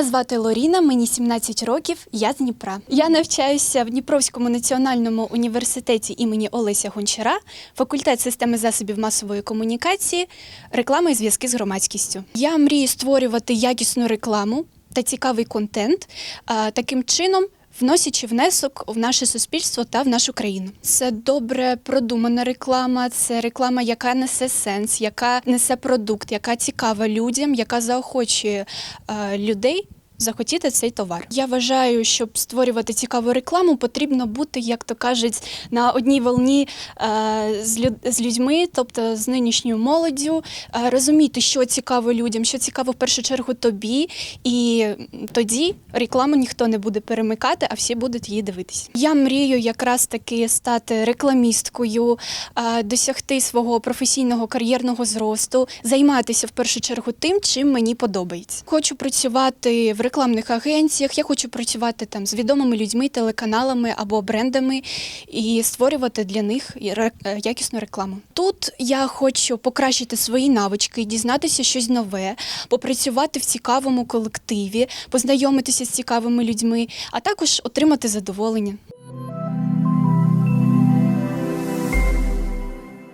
Мене звати Лоріна, мені 17 років, я з Дніпра. Я навчаюся в Дніпровському національному університеті імені Олеся Гончара, факультет системи засобів масової комунікації, реклами і зв'язки з громадськістю. Я мрію створювати якісну рекламу та цікавий контент, таким чином. Вносячи внесок в наше суспільство та в нашу країну, це добре продумана реклама. Це реклама, яка несе сенс, яка несе продукт, яка цікава людям, яка заохочує е, людей захотіти цей товар. Я вважаю, щоб створювати цікаву рекламу, потрібно бути, як то кажуть, на одній волні е, з, люд, з людьми, тобто з нинішньою молоддю, е, розуміти, що цікаво людям, що цікаво в першу чергу тобі, і тоді рекламу ніхто не буде перемикати, а всі будуть її дивитися. Я мрію якраз таки стати рекламісткою, е, досягти свого професійного кар'єрного зросту, займатися в першу чергу тим, чим мені подобається. Хочу працювати в рекламних агенціях, я хочу працювати там з відомими людьми, телеканалами або брендами і створювати для них е, якісну рекламу. Тут я хочу покращити свої навички, дізнатися щось нове, попрацювати в цікавому колективі, познайомитися з цікавими людьми, а також отримати задоволення.